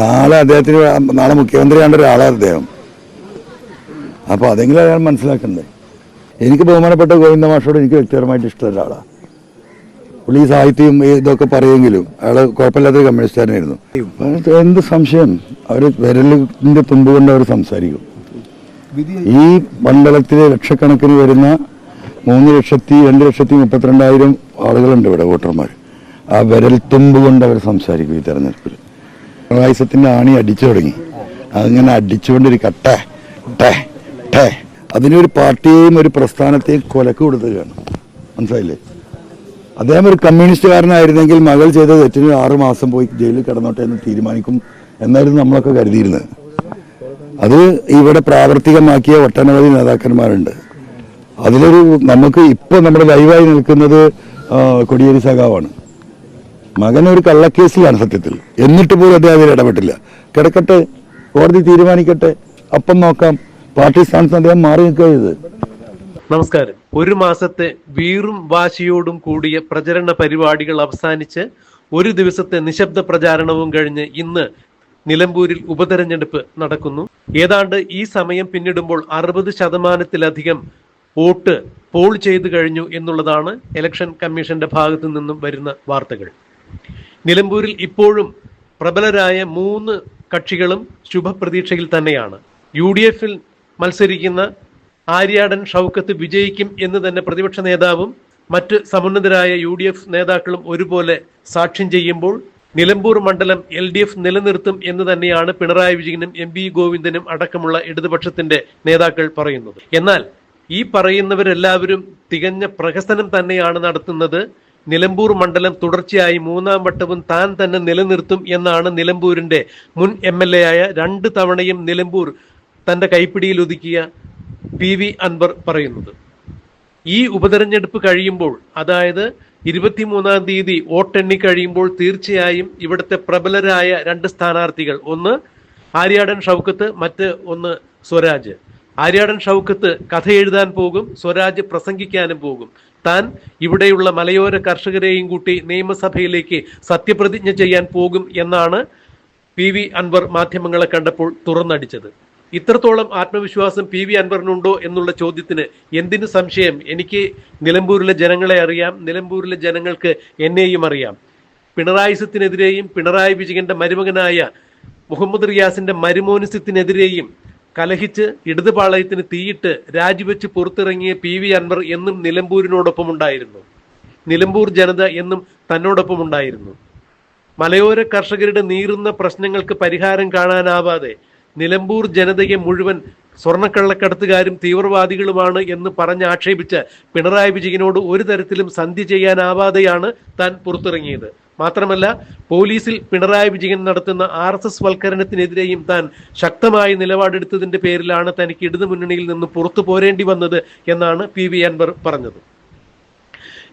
നാളെ അദ്ദേഹത്തിന് നാളെ മുഖ്യമന്ത്രിയാണ്ട ഒരാളാണ് അദ്ദേഹം. അപ്പോൾ അതെങ്കിലും അയാൾ മനസ്സിലാക്കണ്ടേ? എനിക്ക് ബഹുമാനപ്പെട്ട ഗോവിന്ദ മാഷോട് എനിക്ക് വ്യക്തിപരമായിട്ട് ഇഷ്ടമുള്ള ഒരാളാണ് പുള്ളി ഈ സാഹിത്യം ഇതൊക്കെ പറയുമെങ്കിലും അയാൾ കുഴപ്പമില്ലാത്തൊരു കമ്മ്യൂണിസ്റ്റുകാരനായിരുന്നു എന്ത് സംശയം? അവർ വിരലിന്റെ തുമ്പ് കൊണ്ട് അവർ സംസാരിക്കും. ഈ മണ്ഡലത്തിലെ ലക്ഷക്കണക്കിന് വരുന്ന മൂന്ന് ലക്ഷത്തി രണ്ട് ലക്ഷത്തി മുപ്പത്തിരണ്ടായിരം ആളുകളുണ്ട് ഇവിടെ വോട്ടർമാർ ആ വിരൽ തുമ്പ് കൊണ്ട് അവർ സംസാരിക്കും ഈ തെരഞ്ഞെടുപ്പിൽ പിണറായിസത്തിന്റെ ആണി അടിച്ചു തുടങ്ങി. അങ്ങനെ അടിച്ചുകൊണ്ടൊരു ടേ ടേ. അതിനൊരു പാർട്ടിയെയും ഒരു പ്രസ്ഥാനത്തെയും കൊലക്ക് കൊടുത്തുകയാണ് മനസ്സിലായില്ലേ? അദ്ദേഹം ഒരു കമ്മ്യൂണിസ്റ്റുകാരനായിരുന്നെങ്കിൽ മകൾ ചെയ്ത തെറ്റിന് ആറു മാസം പോയി ജയിലിൽ കിടന്നോട്ടെ എന്ന് തീരുമാനിക്കും എന്നായിരുന്നു നമ്മളൊക്കെ കരുതിയിരുന്നത്. അത് ഇവിടെ പ്രാവർത്തികമാക്കിയ ഒട്ടനവധി നേതാക്കന്മാരുണ്ട്. അതിലൊരു നമുക്ക് ഇപ്പൊ നമ്മുടെ ലൈവായി നിൽക്കുന്നത് കൊടിയേരി സഖാവാണ്. മകൻ ഒരു കള്ളക്കേസിലാണ് സത്യത്തിൽ. എന്നിട്ട് പോലും അദ്ദേഹം അതിൽ ഇടപെട്ടില്ല. കിടക്കട്ടെ കോടതി തീരുമാനിക്കട്ടെ അപ്പം നോക്കാം. പാർട്ടി സ്ഥാനത്ത് അദ്ദേഹം മാറി നിൽക്കരുത് നമസ്കാരം. ഒരു മാസത്തെ വീറും വാശിയോടും കൂടിയ പ്രചരണ പരിപാടികൾ അവസാനിച്ച് ഒരു ദിവസത്തെ നിശബ്ദ പ്രചാരണവും കഴിഞ്ഞ് ഇന്ന് നിലമ്പൂരിൽ ഉപതെരഞ്ഞെടുപ്പ് നടക്കുന്നു. ഏതാണ്ട് ഈ സമയം പിന്നിടുമ്പോൾ അറുപത് ശതമാനത്തിലധികം വോട്ട് പോൾ ചെയ്തു കഴിഞ്ഞു എന്നുള്ളതാണ് ഇലക്ഷൻ കമ്മീഷന്റെ ഭാഗത്തു നിന്നും വരുന്ന വാർത്തകൾ. നിലമ്പൂരിൽ ഇപ്പോഴും പ്രബലരായ മൂന്ന് കക്ഷികളും ശുഭപ്രതീക്ഷയിൽ തന്നെയാണ്. യു ഡി എഫിൽ മത്സരിക്കുന്ന ആര്യാടൻ ഷൗക്കത്ത് വിജയിക്കും എന്ന് തന്നെ പ്രതിപക്ഷ നേതാവും മറ്റ് സമുന്നതരായ യു ഡി എഫ് നേതാക്കളും ഒരുപോലെ സാക്ഷ്യം ചെയ്യുമ്പോൾ നിലമ്പൂർ മണ്ഡലം എൽ ഡി എഫ് നിലനിർത്തും എന്ന് തന്നെയാണ് പിണറായി വിജയനും എം വി ഗോവിന്ദനും അടക്കമുള്ള ഇടതുപക്ഷത്തിന്റെ നേതാക്കൾ പറയുന്നത്. എന്നാൽ ഈ പറയുന്നവരെല്ലാവരും തികഞ്ഞ പ്രഹസനം തന്നെയാണ് നടത്തുന്നത്. നിലമ്പൂർ മണ്ഡലം തുടർച്ചയായി മൂന്നാം വട്ടവും താൻ തന്നെ നിലനിർത്തും എന്നാണ് നിലമ്പൂരിന്റെ മുൻ എം എൽ എ ആയ രണ്ട് തവണയും നിലമ്പൂർ തന്റെ കൈപ്പിടിയിൽ ഒതുക്കിയ പി വി അൻവർ പറയുന്നത്. ഈ ഉപതെരഞ്ഞെടുപ്പ് കഴിയുമ്പോൾ അതായത് ഇരുപത്തിമൂന്നാം തീയതി വോട്ടെണ്ണി കഴിയുമ്പോൾ തീർച്ചയായും ഇവിടുത്തെ പ്രബലരായ രണ്ട് സ്ഥാനാർത്ഥികൾ ഒന്ന് ആര്യാടൻ ഷൗക്കത്ത് മറ്റ് ഒന്ന് സ്വരാജ്. ആര്യാടൻ ഷൗക്കത്ത് കഥ എഴുതാൻ പോകും സ്വരാജ് പ്രസംഗിക്കാനും പോകും. താൻ ഇവിടെയുള്ള മലയോര കർഷകരെയും കൂട്ടി നിയമസഭയിലേക്ക് സത്യപ്രതിജ്ഞ ചെയ്യാൻ പോകും എന്നാണ് പി വി അൻവർ മാധ്യമങ്ങളെ കണ്ടപ്പോൾ തുറന്നടിച്ചത്. ഇത്രത്തോളം ആത്മവിശ്വാസം പി വി അൻവറിനുണ്ടോ എന്നുള്ള ചോദ്യത്തിന് എന്തിനു സംശയം? എനിക്ക് നിലമ്പൂരിലെ ജനങ്ങളെ അറിയാം നിലമ്പൂരിലെ ജനങ്ങൾക്ക് എന്നെയും അറിയാം. പിണറായിസത്തിനെതിരെയും പിണറായി വിജയന്റെ മരുമകനായ മുഹമ്മദ് റിയാസിന്റെ മരുമോനിസത്തിനെതിരെയും കലഹിച്ച് ഇടതുപാളയത്തിന് തീയിട്ട് രാജിവെച്ച് പുറത്തിറങ്ങിയ പി വി അൻവർ എന്നും നിലമ്പൂരിനോടൊപ്പം ഉണ്ടായിരുന്നു. നിലമ്പൂർ ജനത എന്നും തന്നോടൊപ്പം ഉണ്ടായിരുന്നു. മലയോര കർഷകരുടെ നീറുന്ന പ്രശ്നങ്ങൾക്ക് പരിഹാരം കാണാനാവാതെ നിലമ്പൂർ ജനതയെ മുഴുവൻ സ്വർണക്കള്ളക്കടത്തുകാരും തീവ്രവാദികളുമാണ് എന്ന് പറഞ്ഞ് ആക്ഷേപിച്ച് പിണറായി വിജയനോട് ഒരു തരത്തിലും സന്ധി ചെയ്യാനാവാതെയാണ് താൻ പുറത്തിറങ്ങിയത്. മാത്രമല്ല പോലീസിൽ പിണറായി വിജയൻ നടത്തുന്ന ആർ എസ് എസ് വൽക്കരണത്തിനെതിരെയും താൻ ശക്തമായ നിലപാടെടുത്തതിന്റെ പേരിലാണ് തനിക്ക് ഇടതു മുന്നണിയിൽ നിന്ന് പുറത്തു പോരേണ്ടി വന്നത് എന്നാണ് പി വി അൻവർ പറഞ്ഞത്.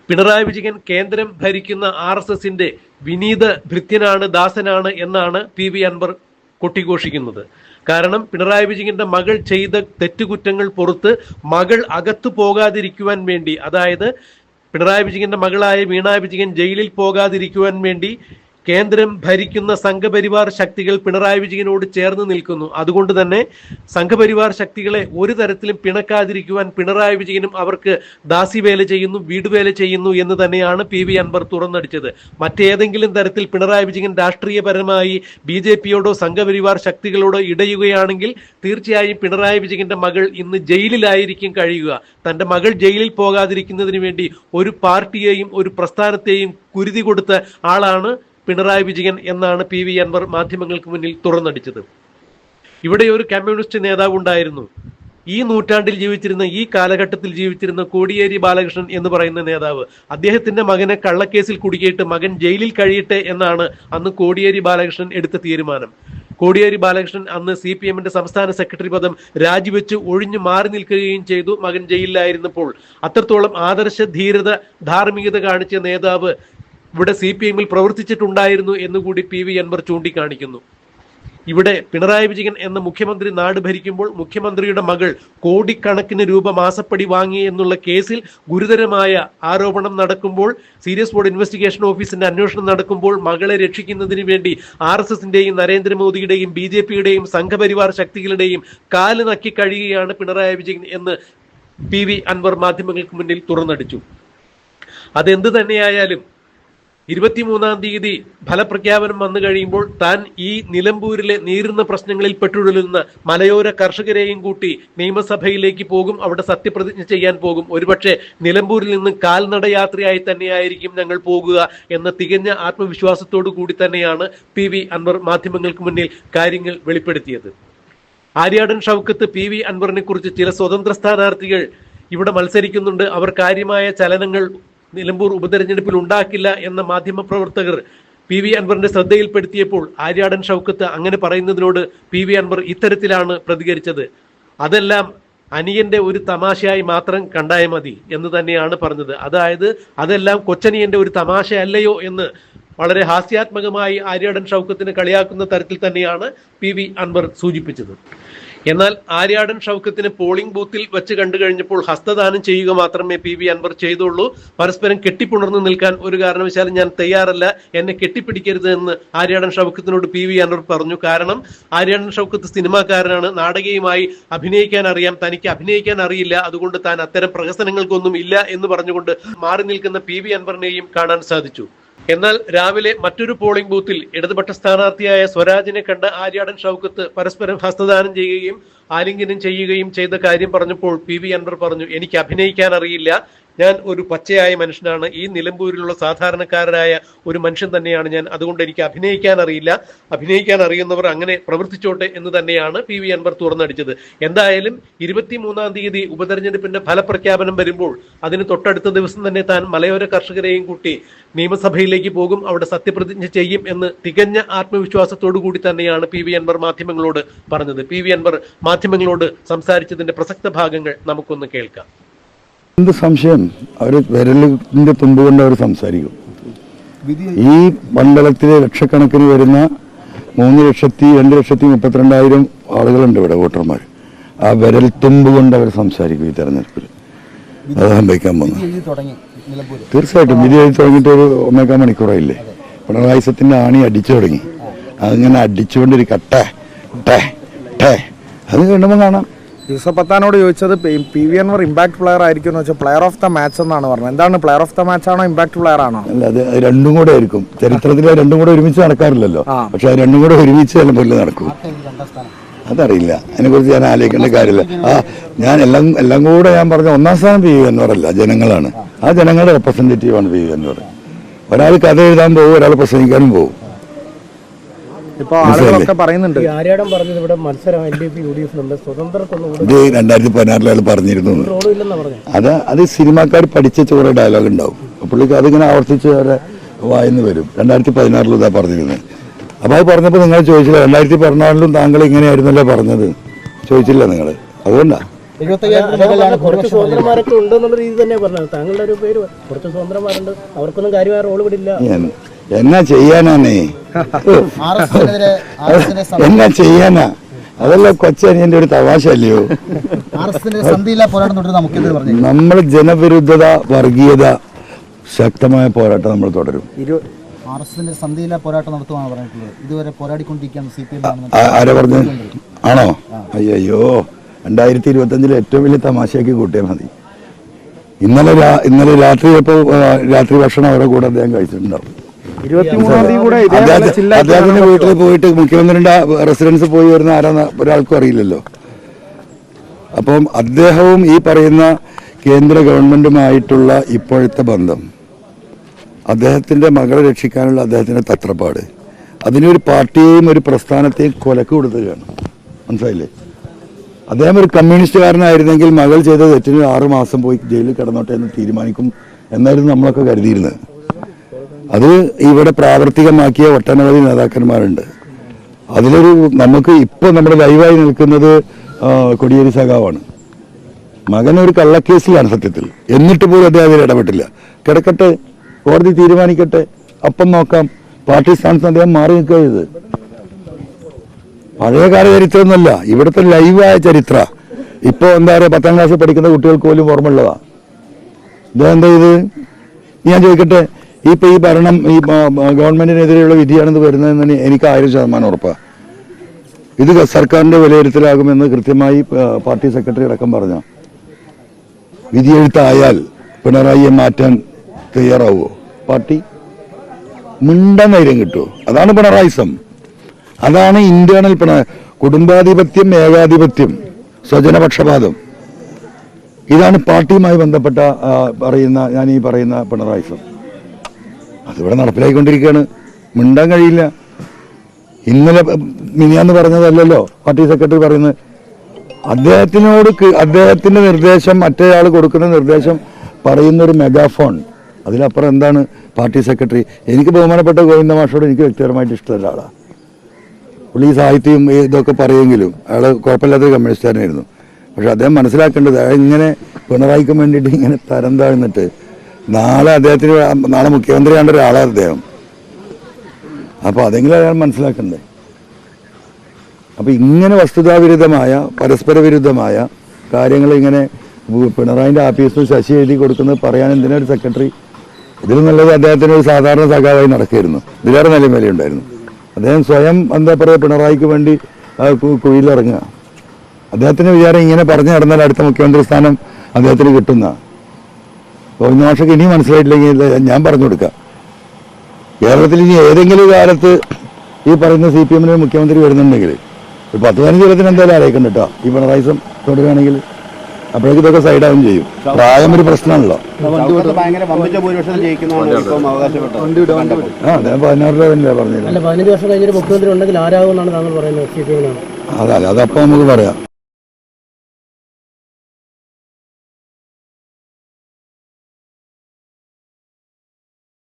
പിണറായി വിജയൻ കേന്ദ്രം ഭരിക്കുന്ന ആർ എസ് എസിന്റെ വിനീത ഭൃത്യനാണ് ദാസനാണ് എന്നാണ് പി വി അൻവർ കൊട്ടിഘോഷിക്കുന്നത്. കാരണം പിണറായി വിജയന്റെ മകൾ ചെയ്ത തെറ്റുകുറ്റങ്ങൾ പുറത്ത് മകൾ അകത്തു പോകാതിരിക്കുവാൻ വേണ്ടി അതായത് പിണറായി വിജയന്റെ മകളായ വീണ വിജയൻ ജയിലിൽ പോകാതിരിക്കുവാൻ വേണ്ടി കേന്ദ്രം ഭരിക്കുന്ന സംഘപരിവാർ ശക്തികൾ പിണറായി വിജയനോട് ചേർന്ന് നിൽക്കുന്നു. അതുകൊണ്ട് തന്നെ സംഘപരിവാർ ശക്തികളെ ഒരു തരത്തിലും പിണക്കാതിരിക്കുവാൻ പിണറായി വിജയനും അവർക്ക് ദാസിവേല ചെയ്യുന്നു വീടുവേല ചെയ്യുന്നു എന്ന് തന്നെയാണ് പി വി അൻവർ തുറന്നടിച്ചത്. മറ്റേതെങ്കിലും തരത്തിൽ പിണറായി വിജയൻ രാഷ്ട്രീയപരമായി ബി ജെ പിയോടോ സംഘപരിവാർ ശക്തികളോടോ ഇടയുകയാണെങ്കിൽ തീർച്ചയായും പിണറായി വിജയന്റെ മകൾ ഇന്ന് ജയിലിലായിരിക്കും കഴിയുക. തന്റെ മകൾ ജയിലിൽ പോകാതിരിക്കുന്നതിന് വേണ്ടി ഒരു പാർട്ടിയെയും ഒരു പ്രസ്ഥാനത്തെയും കുരുതി കൊടുത്ത ആളാണ് പിണറായി വിജയൻ എന്നാണ് പി വി അൻവർ മാധ്യമങ്ങൾക്ക് മുന്നിൽ തുറന്നടിച്ചത്. ഇവിടെ ഒരു കമ്മ്യൂണിസ്റ്റ് നേതാവ് ഉണ്ടായിരുന്നു. ഈ നൂറ്റാണ്ടിൽ ജീവിച്ചിരുന്ന ഈ കാലഘട്ടത്തിൽ ജീവിച്ചിരുന്ന കോടിയേരി ബാലകൃഷ്ണൻ എന്ന് പറയുന്ന നേതാവ് അദ്ദേഹത്തിന്റെ മകനെ കള്ളക്കേസിൽ കുടുക്കിയിട്ട് മകൻ ജയിലിൽ കഴിയട്ടെ എന്നാണ് അന്ന് കോടിയേരി ബാലകൃഷ്ണൻ എടുത്ത തീരുമാനം. കോടിയേരി ബാലകൃഷ്ണൻ അന്ന് സി പി എമ്മിന്റെ സംസ്ഥാന സെക്രട്ടറി പദം രാജിവെച്ച് ഒഴിഞ്ഞു മാറി നിൽക്കുകയും ചെയ്തു മകൻ ജയിലിലായിരുന്നപ്പോൾ. അത്രത്തോളം ആദർശ ധീരത ധാർമ്മികത കാണിച്ച നേതാവ് ഇവിടെ സി പി എമ്മിൽ പ്രവർത്തിച്ചിട്ടുണ്ടായിരുന്നു എന്നുകൂടി പി വി അൻവർ ചൂണ്ടിക്കാണിക്കുന്നു. ഇവിടെ പിണറായി വിജയൻ എന്ന മുഖ്യമന്ത്രി നാട് ഭരിക്കുമ്പോൾ മുഖ്യമന്ത്രിയുടെ മകൾ കോടിക്കണക്കിന് രൂപ മാസപ്പടി വാങ്ങി എന്നുള്ള കേസിൽ ഗുരുതരമായ ആരോപണം നടക്കുമ്പോൾ സീരിയസ് ബോർഡ് ഇൻവെസ്റ്റിഗേഷൻ ഓഫീസിന്റെ അന്വേഷണം നടക്കുമ്പോൾ മകളെ രക്ഷിക്കുന്നതിന് വേണ്ടി ആർ എസ് എസിന്റെയും നരേന്ദ്രമോദിയുടെയും ബി ജെ പിയുടെയും സംഘപരിവാർ ശക്തികളുടെയും കാൽ നക്കി കഴിയുകയാണ് പിണറായി വിജയൻ എന്ന് പി വി അൻവർ മാധ്യമങ്ങൾക്ക് മുന്നിൽ തുറന്നടിച്ചു. അതെന്ത് തന്നെയായാലും ഇരുപത്തിമൂന്നാം തീയതി ഫലപ്രഖ്യാപനം വന്നു കഴിയുമ്പോൾ താൻ ഈ നിലമ്പൂരിലെ നീറുന്ന പ്രശ്നങ്ങളിൽ പെട്ടുഴലുന്ന മലയോര കർഷകരെയും കൂട്ടി നിയമസഭയിലേക്ക് പോകും അവിടെ സത്യപ്രതിജ്ഞ ചെയ്യാൻ പോകും. ഒരുപക്ഷെ നിലമ്പൂരിൽ നിന്ന് കാൽനടയാത്രയായി തന്നെയായിരിക്കും ഞങ്ങൾ പോകുക എന്ന തികഞ്ഞ ആത്മവിശ്വാസത്തോടു കൂടി തന്നെയാണ് പി വി അൻവർ മാധ്യമങ്ങൾക്ക് മുന്നിൽ കാര്യങ്ങൾ വെളിപ്പെടുത്തിയത്. ആര്യാടൻ ഷൗക്കത്ത് പി വി അൻവറിനെ കുറിച്ച് ചില സ്വതന്ത്ര സ്ഥാനാർത്ഥികൾ ഇവിടെ മത്സരിക്കുന്നുണ്ട്. അവർ കാര്യമായ ചലനങ്ങൾ നിലമ്പൂർ ഉപതെരഞ്ഞെടുപ്പിൽ ഉണ്ടാക്കില്ല എന്ന മാധ്യമപ്രവർത്തകർ പി വി അൻവറിന്റെ ശ്രദ്ധയിൽപ്പെടുത്തിയപ്പോൾ ആര്യാടൻ ഷൗക്കത്ത് അങ്ങനെ പറയുന്നതിനോട് പി വി അൻവർ ഇത്തരത്തിലാണ് പ്രതികരിച്ചത്. അതെല്ലാം അനിയന്റെ ഒരു തമാശയായി മാത്രം കണ്ടായ മതി എന്ന് തന്നെയാണ് പറഞ്ഞത്. അതായത് അതെല്ലാം കൊച്ചനിയന്റെ ഒരു തമാശ അല്ലയോ എന്ന് വളരെ ഹാസ്യാത്മകമായി ആര്യാടൻ ഷൗക്കത്തിന് കളിയാക്കുന്ന തരത്തിൽ തന്നെയാണ് പി വി അൻവർ സൂചിപ്പിച്ചത്. എന്നാൽ ആര്യാടൻ ഷൗക്കത്തിന് പോളിംഗ് ബൂത്തിൽ വെച്ച് കണ്ടു കഴിഞ്ഞപ്പോൾ ഹസ്തദാനം ചെയ്യുക മാത്രമേ പി വി അൻവർ ചെയ്തുള്ളൂ. പരസ്പരം കെട്ടിപ്പുണർന്നു നിൽക്കാൻ ഒരു കാരണവശാലും ഞാൻ തയ്യാറല്ല. എന്നെ കെട്ടിപ്പിടിക്കരുത് എന്ന് ആര്യാടൻ ഷൗക്കത്തിനോട് പി വി അൻവർ പറഞ്ഞു. കാരണം ആര്യാടൻ ഷൗക്കത്ത് സിനിമാക്കാരനാണ്. നാടകീയമായി അഭിനയിക്കാൻ അറിയാം. തനിക്ക് അഭിനയിക്കാൻ അറിയില്ല. അതുകൊണ്ട് താൻ അത്തരം പ്രഹസനങ്ങൾക്കൊന്നും ഇല്ല എന്ന് പറഞ്ഞുകൊണ്ട് മാറി നിൽക്കുന്ന പി വി അൻവറിനെയും കാണാൻ സാധിച്ചു. എന്നാൽ രാവിലെ മറ്റൊരു പോളിംഗ് ബൂത്തിൽ ഇടതുപക്ഷ സ്ഥാനാർത്ഥിയായ സ്വരാജിനെ കണ്ട ആര്യാടൻ ഷൗക്കത്ത് പരസ്പരം ഹസ്തദാനം ചെയ്യുകയും ആലിംഗനം ചെയ്യുകയും ചെയ്ത കാര്യം പറഞ്ഞപ്പോൾ പി വി അൻവർ പറഞ്ഞു എനിക്ക് അഭിനയിക്കാൻ അറിയില്ല. ഞാൻ ഒരു പച്ചയായ മനുഷ്യനാണ്. ഈ നിലമ്പൂരിലുള്ള സാധാരണക്കാരനായ ഒരു മനുഷ്യൻ തന്നെയാണ് ഞാൻ. അതുകൊണ്ട് എനിക്ക് അഭിനയിക്കാൻ അറിയില്ല. അഭിനയിക്കാൻ അറിയുന്നവർ അങ്ങനെ പ്രവർത്തിച്ചോട്ടെ എന്ന് തന്നെയാണ് പി വി അൻവർ തുറന്നടിച്ചത്. എന്തായാലും ഇരുപത്തിമൂന്നാം തീയതി ഉപതെരഞ്ഞെടുപ്പിന്റെ ഫലപ്രഖ്യാപനം വരുമ്പോൾ അതിന് തൊട്ടടുത്ത ദിവസം തന്നെ താൻ മലയോര കർഷകരെയും കൂട്ടി നിയമസഭയിലേക്ക് പോകും. അവിടെ സത്യപ്രതിജ്ഞ ചെയ്യും എന്ന് തികഞ്ഞ ആത്മവിശ്വാസത്തോടു കൂടി തന്നെയാണ് പി വി അൻവർ മാധ്യമങ്ങളോട് പറഞ്ഞത്. പി വി അൻവർ മാധ്യമങ്ങളോട് സംസാരിച്ചതിന്റെ പ്രസക്ത ഭാഗങ്ങൾ നമുക്കൊന്ന് കേൾക്കാം. എന്ത് സംശയം? അവർ വിരലിന്റെ തുമ്പ് കൊണ്ട് അവർ സംസാരിക്കും. ഈ മണ്ഡലത്തിലെ ലക്ഷക്കണക്കിന് വരുന്ന മൂന്ന് ലക്ഷത്തി രണ്ട് ലക്ഷത്തി മുപ്പത്തിരണ്ടായിരം ആളുകളുണ്ട് ഇവിടെ വോട്ടർമാർ ആ വിരൽ തുമ്പ് കൊണ്ട് അവർ സംസാരിക്കും ഈ തെരഞ്ഞെടുപ്പിൽ അത് സംഭവിക്കാൻ പോകുന്നു തീർച്ചയായിട്ടും വിധി എഴുതി തുടങ്ങിയിട്ട് ഒരു ഒന്നേക്കാൾ മണിക്കൂറായില്ലേ? പിണറായി സത്തിന്റെ ആണി അടിച്ചു തുടങ്ങി. അതിങ്ങനെ അടിച്ചുകൊണ്ടിരിക്കട്ടെ ടേ ടേ അത് കണ്ടുമ്പോൾ കാണാം. യൂസഫ് പത്താനോട് ചോദിച്ചത് P- V Anvar impact player ആയിരിക്കും എന്ന് വെച്ചാൽ പ്ലെയർ ഓഫ് ദ മാച്ച് എന്നാണ് പറഞ്ഞത്. എന്താണ് പ്ലെയർ ഓഫ് ദ മാച്ച് ആണോ ഇമ്പാക്ട് പ്ലെയർ ആണോ? അല്ല അത് രണ്ടും കൂടെ ആയിരിക്കും. ചരിത്രത്തിൽ രണ്ടും കൂടെ ഒരുമിച്ച് നടക്കാറില്ലല്ലോ. പക്ഷെ അത് രണ്ടും കൂടെ ഒരുമിച്ച് ചിലപ്പോൾ നടക്കും? രണ്ടാം സ്ഥാനം. അതറിയില്ല. അതിനെക്കുറിച്ച് ഞാൻ ആലോചിക്കേണ്ട കാര്യമില്ല. ആ ഞാൻ എല്ലാം എല്ലാം കൂടെ ഞാൻ പറഞ്ഞ ഒന്നാം സ്ഥാനം പി വി എന്നവരല്ല ജനങ്ങളാണ്. ആ ജനങ്ങളുടെ റെപ്രസെന്റേറ്റീവ് ആണ് പി വി എന്നവർ ഒരാൾ കഥ എഴുതാൻ പോകും ഒരാൾ പ്രസംഗിക്കാനും പോകും. ഇപ്പൊ ആളുകളൊക്കെ പറയുന്നുണ്ട്. പറഞ്ഞത് ഇവിടെ മത്സരം L D F U D എഫിനുണ്ട് സ്വതന്ത്രക്കൊന്നും കൂടെ ഇത് രണ്ടായിരത്തി പതിനാറിൽ അയാൾ പറഞ്ഞിരുന്നു. അത് അത് സിനിമാക്കാർ പഠിച്ച ചോറ ഡയലോഗ് ഉണ്ടാവും. പുള്ളിക്ക് അതിങ്ങനെ ആവർത്തിച്ച് അവരെ വായന്ന് വരും. രണ്ടായിരത്തി പതിനാറിലും ഇതാ പറഞ്ഞിരുന്നത് അപ്പൊ അത് പറഞ്ഞപ്പോൾ നിങ്ങൾ ചോദിച്ചില്ല രണ്ടായിരത്തി പതിനാറിലും താങ്കൾ ഇങ്ങനെയായിരുന്നല്ലോ പറഞ്ഞത്? ചോദിച്ചില്ല നിങ്ങൾ അതുകൊണ്ടാ. കുറച്ച് ഉണ്ടെന്നുള്ള രീതി തന്നെ പറഞ്ഞത്. താങ്കളുടെ ഒരു പേര് കുറച്ച് സ്വതന്ത്രന്മാരുണ്ട്. അവർക്കൊന്നും കാര്യമായ റോൾ വിടില്ല എൻ- എന്നാ ചെയ്യാനാണേ നീ? എന്നാ ചെയ്യാനാ? അതല്ല കൊച്ചനിയന്റെ ഒരു തമാശ അല്ലയോ നമ്മൾ ജനവിരുദ്ധത വർഗീയത ശക്തമായ പോരാട്ടം നമ്മൾ തുടരും. ആരാ പറഞ്ഞു? ആണോ? അയ്യോ രണ്ടായിരത്തി ഇരുപത്തി അഞ്ചിലെ ഏറ്റവും വലിയ തമാശയാക്കി കൂട്ടിയാൽ മതി. ഇന്നലെ ഇന്നലെ രാത്രി ഇപ്പോൾ രാത്രി ഭക്ഷണം അവരുടെ കൂടെ അദ്ദേഹം കഴിച്ചിട്ടുണ്ടാവും. അദ്ദേഹത്തിന്റെ വീട്ടിൽ പോയിട്ട് മുഖ്യമന്ത്രിയുടെ റെസിഡൻസ് പോയി വരുന്ന ആരാന്ന് ഒരാൾക്കും അറിയില്ലല്ലോ. അപ്പം അദ്ദേഹവും ഈ പറയുന്ന കേന്ദ്ര ഗവൺമെന്റുമായിട്ടുള്ള ഇപ്പോഴത്തെ ബന്ധം അദ്ദേഹത്തിന്റെ മകളെ രക്ഷിക്കാനുള്ള അദ്ദേഹത്തിന്റെ തത്രപ്പാട് ഒരു പാർട്ടിയെയും ഒരു പ്രസ്ഥാനത്തെയും കൊലക്ക് കൊടുത്തുകയാണ് മനസ്സിലായില്ലേ? അദ്ദേഹം ഒരു കമ്മ്യൂണിസ്റ്റുകാരനായിരുന്നെങ്കിൽ മകൾ ചെയ്ത തെറ്റിന് ആറു മാസം പോയി ജയിലിൽ കിടന്നോട്ടെ എന്ന് തീരുമാനിക്കും എന്നായിരുന്നു നമ്മളൊക്കെ കരുതിയിരുന്നത്. അത് ഇവിടെ പ്രാവർത്തികമാക്കിയ ഒട്ടനവധി നേതാക്കന്മാരുണ്ട്. അതിലൊരു നമുക്ക് ഇപ്പൊ നമ്മുടെ ലൈവായി നിൽക്കുന്നത് കൊടിയേരി സഖാവാണ്. മകൻ ഒരു കള്ളക്കേസിലാണ് സത്യത്തിൽ. എന്നിട്ട് പോലും അദ്ദേഹം അതിൽ ഇടപെട്ടില്ല. കിടക്കട്ടെ കോടതി തീരുമാനിക്കട്ടെ അപ്പം നോക്കാം. പാർട്ടി സ്ഥാനത്ത് അദ്ദേഹം മാറി നിൽക്കരുത് പഴയ പഴയകാല ചരിത്രമൊന്നുമല്ല ഇവിടുത്തെ ലൈവായ ചരിത്ര. ഇപ്പോൾ എന്താ പറയുക പത്താം ക്ലാസ്സിൽ പഠിക്കുന്ന കുട്ടികൾക്ക് പോലും ഓർമ്മയുള്ളതാ. ഇതെന്താ ഇത് ഞാൻ ചോദിക്കട്ടെ ഇപ്പൊ ഈ ഭരണം ഈ ഗവൺമെന്റിനെതിരെയുള്ള വിധിയാണെന്ന് വരുന്നതെന്ന് എനിക്ക് ആയിരം ശതമാനം ഉറപ്പാണ് ഇത് സർക്കാരിന്റെ വിലയിരുത്തലാകുമെന്ന് കൃത്യമായി പാർട്ടി സെക്രട്ടറി അടക്കം പറഞ്ഞു? വിധിയെഴുത്തായാൽ പിണറായിയെ മാറ്റാൻ തയ്യാറാവുമോ പാർട്ടി? മിണ്ട നേരം കിട്ടുമോ അതാണ് പിണറായിസം. അതാണ് ഇന്റേണൽ പിണ കുടുംബാധിപത്യം ഏകാധിപത്യം സ്വജനപക്ഷപാതം. ഇതാണ് പാർട്ടിയുമായി ബന്ധപ്പെട്ട പറയുന്ന ഞാൻ ഈ പറയുന്ന പിണറായിസം. അതിവിടെ നടപ്പിലായിക്കൊണ്ടിരിക്കുകയാണ്. മിണ്ടാൻ കഴിയില്ല. ഇന്നലെ മിനിയാന്ന് പറഞ്ഞതല്ലല്ലോ പാർട്ടി സെക്രട്ടറി പറയുന്നത്. അദ്ദേഹത്തിനോട് അദ്ദേഹത്തിന്റെ നിർദ്ദേശം മറ്റേയാൾ കൊടുക്കുന്ന നിർദ്ദേശം പറയുന്നൊരു മെഗാഫോൺ. അതിലപ്പുറം എന്താണ് പാർട്ടി സെക്രട്ടറി? എനിക്ക് ബഹുമാനപ്പെട്ട ഗോവിന്ദ മാഷോട് എനിക്ക് വ്യക്തിപരമായിട്ട് ഇഷ്ടമുള്ള ആളാണ് പുള്ളി ഈ സാഹിത്യം ഇതൊക്കെ പറയുമെങ്കിലും അയാൾ കുഴപ്പമില്ലാത്തൊരു കമ്മ്യൂണിസ്റ്റുകാരനായിരുന്നു. പക്ഷെ അദ്ദേഹം മനസ്സിലാക്കേണ്ടത് അയാൾ ഇങ്ങനെ പിണറായിക്കും വേണ്ടിയിട്ട് ഇങ്ങനെ തരം താഴ്ന്നിട്ട് നാളെ അദ്ദേഹത്തിന് നാളെ മുഖ്യമന്ത്രിയാണ്ട ഒരാളാണ് അദ്ദേഹം. അപ്പോൾ അതെങ്കിലും അയാൾ മനസ്സിലാക്കണ്ടേ? അപ്പോൾ ഇങ്ങനെ വസ്തുതാവിരുദ്ധമായ പരസ്പര വിരുദ്ധമായ കാര്യങ്ങൾ ഇങ്ങനെ പിണറായിന്റെ ആഫീസിൽ ശശി എഴുതി കൊടുക്കുന്നത് പറയാൻ എന്തിനാ ഒരു സെക്രട്ടറി ഇതിലും നല്ലത് അദ്ദേഹത്തിന് ഒരു സാധാരണ സഖാവായി നടക്കായിരുന്നു ഇതിലേറെ നല്ല വിലയുണ്ടായിരുന്നു അദ്ദേഹം സ്വയം എന്താ പറയുക പിണറായിക്ക് വേണ്ടി കുഴിയിലിറങ്ങുക. അദ്ദേഹത്തിന് വിചാരം ഇങ്ങനെ പറഞ്ഞു നടന്നാൽ അടുത്ത മുഖ്യമന്ത്രി സ്ഥാനം അദ്ദേഹത്തിന് കിട്ടുന്ന ഗോവിന്ദ മാഷക്ക് ഇനി മനസ്സിലായിട്ടില്ലെങ്കിൽ ഞാൻ പറഞ്ഞു കൊടുക്കാം. കേരളത്തിൽ ഇനി ഏതെങ്കിലും കാലത്ത് ഈ പറയുന്ന സി പി എമ്മിന് മുഖ്യമന്ത്രി വരുന്നുണ്ടെങ്കിൽ ഒരു പത്ത് പതിനഞ്ച് കൊല്ലത്തിന് എന്തായാലും ആലോചിക്കണം കേട്ടോ. ഈ പിണറായി തുടരുകയാണെങ്കിൽ അപ്പോഴേക്കും ഇതൊക്കെ സൈഡാവും ചെയ്യും. പ്രായം ഒരു പ്രശ്നമാണല്ലോ. ചൗക്കത്ത് ഭയങ്കര വമ്പിച്ച ഭൂരിപക്ഷത്തിൽ ജയിക്കുന്നതാണ് ഇപ്പം അവകാശപ്പെട്ടത്. ആ അദ്ദേഹം പതിനാറ് ലെവലിലാണ് പറഞ്ഞത് അല്ല പതിനഞ്ച് വർഷം കഴിഞ്ഞൊരു മുഖ്യമന്ത്രി ഉണ്ടെങ്കിൽ ആരാകുമെന്നാണ് താങ്കൾ പറയുന്നത് സി അതെ അതപ്പോൾ നമുക്ക് പറയാം.